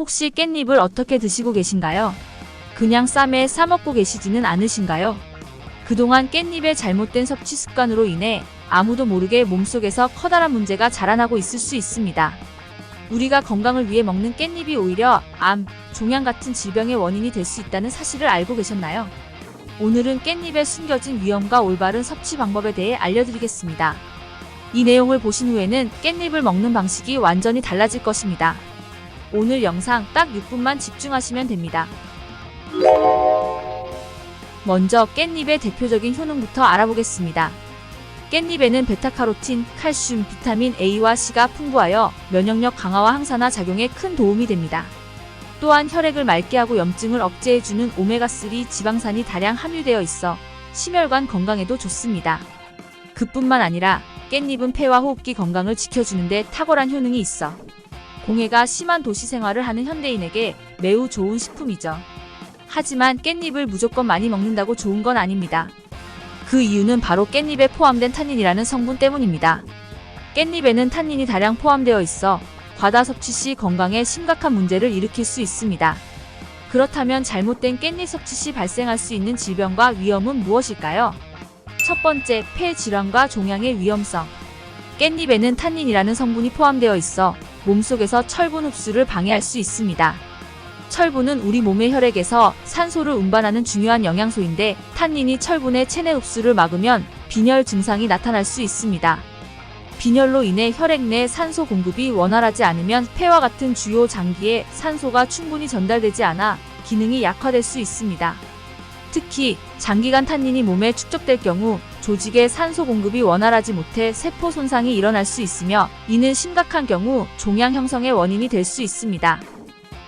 혹시 깻잎을 어떻게 드시고 계신가요? 그냥 쌈에 싸먹고 계시지는 않으신가요? 그동안 깻잎의 잘못된 섭취 습관으로 인해 아무도 모르게 몸속에서 커다란 문제가 자라나고 있을 수 있습니다. 우리가 건강을 위해 먹는 깻잎이 오히려 암, 종양 같은 질병의 원인이 될 수 있다는 사실을 알고 계셨나요? 오늘은 깻잎의 숨겨진 위험과 올바른 섭취 방법에 대해 알려드리겠습니다. 이 내용을 보신 후에는 깻잎을 먹는 방식이 완전히 달라질 것입니다. 오늘 영상 딱 6분만 집중하시면 됩니다. 먼저 깻잎의 대표적인 효능부터 알아보겠습니다. 깻잎에는 베타카로틴, 칼슘, 비타민 A와 C가 풍부하여 면역력 강화와 항산화 작용에 큰 도움이 됩니다. 또한 혈액을 맑게 하고 염증을 억제해주는 오메가3 지방산이 다량 함유되어 있어 심혈관 건강에도 좋습니다. 그뿐만 아니라 깻잎은 폐와 호흡기 건강을 지켜주는데 탁월한 효능이 있어 공해가 심한 도시 생활을 하는 현대인에게 매우 좋은 식품이죠. 하지만 깻잎을 무조건 많이 먹는다고 좋은 건 아닙니다. 그 이유는 바로 깻잎에 포함된 탄닌이라는 성분 때문입니다. 깻잎에는 탄닌이 다량 포함되어 있어 과다 섭취 시 건강에 심각한 문제를 일으킬 수 있습니다. 그렇다면 잘못된 깻잎 섭취 시 발생할 수 있는 질병과 위험은 무엇일까요? 첫 번째, 폐 질환과 종양의 위험성. 깻잎에는 탄닌이라는 성분이 포함되어 있어 몸속에서 철분 흡수를 방해할 수 있습니다. 철분은 우리 몸의 혈액에서 산소를 운반하는 중요한 영양소인데 탄닌이 철분의 체내 흡수를 막으면 빈혈 증상이 나타날 수 있습니다. 빈혈로 인해 혈액 내 산소 공급이 원활하지 않으면 폐와 같은 주요 장기에 산소가 충분히 전달되지 않아 기능이 약화될 수 있습니다. 특히 장기간 탄닌이 몸에 축적될 경우 조직의 산소 공급이 원활하지 못해 세포 손상이 일어날 수 있으며 이는 심각한 경우 종양 형성의 원인이 될 수 있습니다.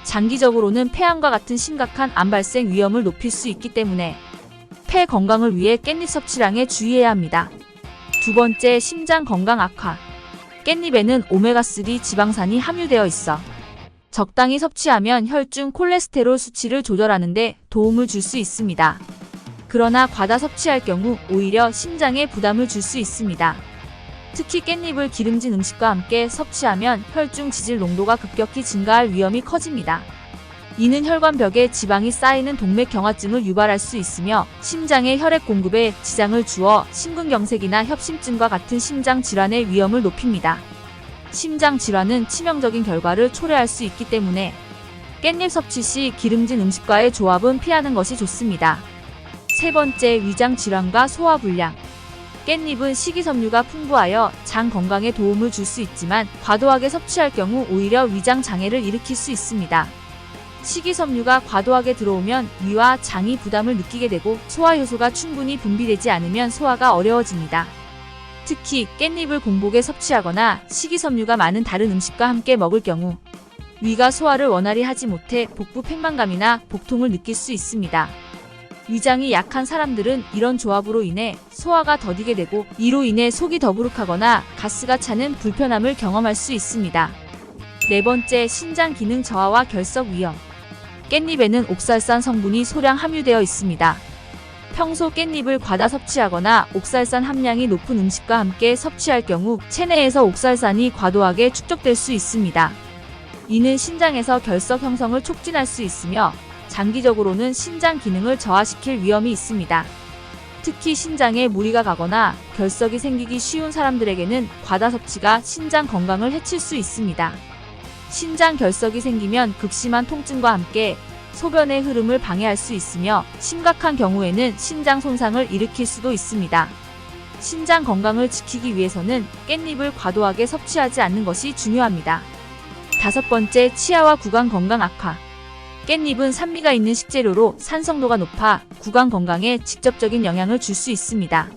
장기적으로는 폐암과 같은 심각한 암 발생 위험을 높일 수 있기 때문에 폐 건강을 위해 깻잎 섭취량에 주의해야 합니다. 두 번째, 심장 건강 악화. 깻잎에는 오메가3 지방산이 함유되어 있어 적당히 섭취하면 혈중 콜레스테롤 수치를 조절하는 데 도움을 줄 수 있습니다. 그러나 과다 섭취할 경우 오히려 심장에 부담을 줄 수 있습니다. 특히 깻잎을 기름진 음식과 함께 섭취하면 혈중 지질 농도가 급격히 증가할 위험이 커집니다. 이는 혈관벽에 지방이 쌓이는 동맥경화증을 유발할 수 있으며 심장의 혈액 공급에 지장을 주어 심근경색이나 협심증과 같은 심장 질환의 위험을 높입니다. 심장 질환은 치명적인 결과를 초래할 수 있기 때문에 깻잎 섭취 시 기름진 음식과의 조합은 피하는 것이 좋습니다. 세 번째, 위장 질환과 소화 불량. 깻잎은 식이섬유가 풍부하여 장 건강에 도움을 줄 수 있지만 과도하게 섭취할 경우 오히려 위장 장애를 일으킬 수 있습니다. 식이섬유가 과도하게 들어오면 위와 장이 부담을 느끼게 되고 소화효소가 충분히 분비되지 않으면 소화가 어려워집니다. 특히 깻잎을 공복에 섭취하거나 식이섬유가 많은 다른 음식과 함께 먹을 경우 위가 소화를 원활히 하지 못해 복부 팽만감이나 복통을 느낄 수 있습니다. 위장이 약한 사람들은 이런 조합으로 인해 소화가 더디게 되고 이로 인해 속이 더부룩하거나 가스가 차는 불편함을 경험할 수 있습니다. 네 번째, 신장 기능 저하와 결석 위험. 깻잎에는 옥살산 성분이 소량 함유되어 있습니다. 평소 깻잎을 과다 섭취하거나 옥살산 함량이 높은 음식과 함께 섭취할 경우 체내에서 옥살산이 과도하게 축적될 수 있습니다. 이는 신장에서 결석 형성을 촉진할 수 있으며 장기적으로는 신장 기능을 저하시킬 위험이 있습니다. 특히 신장에 무리가 가거나 결석이 생기기 쉬운 사람들에게는 과다 섭취가 신장 건강을 해칠 수 있습니다. 신장 결석이 생기면 극심한 통증과 함께 소변의 흐름을 방해할 수 있으며 심각한 경우에는 신장 손상을 일으킬 수도 있습니다. 신장 건강을 지키기 위해서는 깻잎을 과도하게 섭취하지 않는 것이 중요합니다. 다섯 번째, 치아와 구강 건강 악화. 깻잎은 산미가 있는 식재료로 산성도가 높아 구강 건강에 직접적인 영향을 줄 수 있습니다.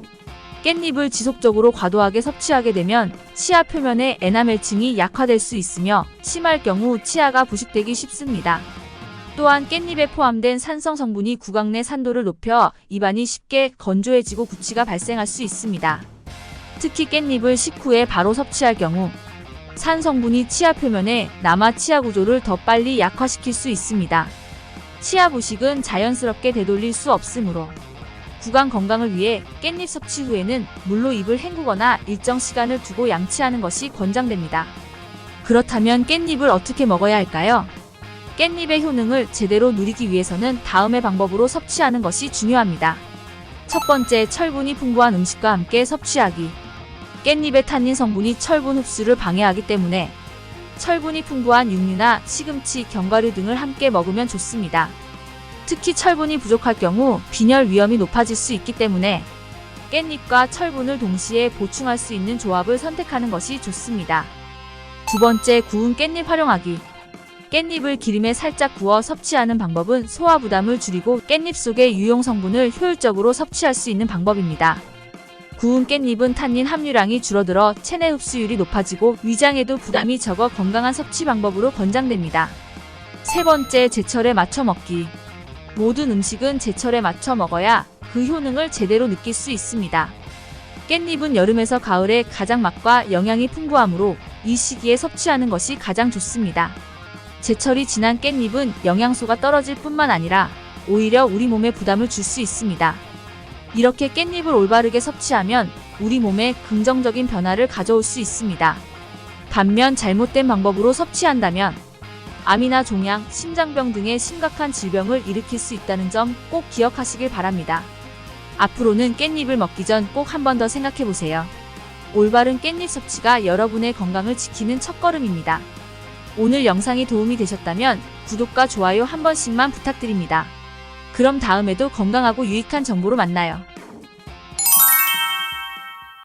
깻잎을 지속적으로 과도하게 섭취하게 되면 치아 표면의 에나멜층이 약화될 수 있으며 심할 경우 치아가 부식되기 쉽습니다. 또한 깻잎에 포함된 산성 성분이 구강 내 산도를 높여 입안이 쉽게 건조해지고 구취가 발생할 수 있습니다. 특히 깻잎을 식후에 바로 섭취할 경우 산 성분이 치아 표면에 남아 치아 구조를 더 빨리 약화시킬 수 있습니다. 치아 부식은 자연스럽게 되돌릴 수 없으므로 구강 건강을 위해 깻잎 섭취 후에는 물로 입을 헹구거나 일정 시간을 두고 양치하는 것이 권장됩니다. 그렇다면 깻잎을 어떻게 먹어야 할까요? 깻잎의 효능을 제대로 누리기 위해서는 다음의 방법으로 섭취하는 것이 중요합니다. 첫 번째, 철분이 풍부한 음식과 함께 섭취하기. 깻잎의 탄닌 성분이 철분 흡수를 방해하기 때문에 철분이 풍부한 육류나 시금치, 견과류 등을 함께 먹으면 좋습니다. 특히 철분이 부족할 경우 빈혈 위험이 높아질 수 있기 때문에 깻잎과 철분을 동시에 보충할 수 있는 조합을 선택하는 것이 좋습니다. 두 번째, 구운 깻잎 활용하기. 깻잎을 기름에 살짝 구워 섭취하는 방법은 소화 부담을 줄이고 깻잎 속의 유용 성분을 효율적으로 섭취할 수 있는 방법입니다. 구운 깻잎은 탄닌 함유량이 줄어들어 체내 흡수율이 높아지고 위장에도 부담이 적어 건강한 섭취 방법으로 권장됩니다. 세 번째, 제철에 맞춰 먹기. 모든 음식은 제철에 맞춰 먹어야 그 효능을 제대로 느낄 수 있습니다. 깻잎은 여름에서 가을에 가장 맛과 영양이 풍부하므로 이 시기에 섭취하는 것이 가장 좋습니다. 제철이 지난 깻잎은 영양소가 떨어질 뿐만 아니라 오히려 우리 몸에 부담을 줄 수 있습니다. 이렇게 깻잎을 올바르게 섭취하면 우리 몸에 긍정적인 변화를 가져올 수 있습니다. 반면 잘못된 방법으로 섭취한다면 암이나 종양, 심장병 등의 심각한 질병을 일으킬 수 있다는 점 꼭 기억하시길 바랍니다. 앞으로는 깻잎을 먹기 전 꼭 한 번 더 생각해 보세요. 올바른 깻잎 섭취가 여러분의 건강을 지키는 첫걸음입니다. 오늘 영상이 도움이 되셨다면 구독과 좋아요 한 번씩만 부탁드립니다. 그럼 다음에도 건강하고 유익한 정보로 만나요.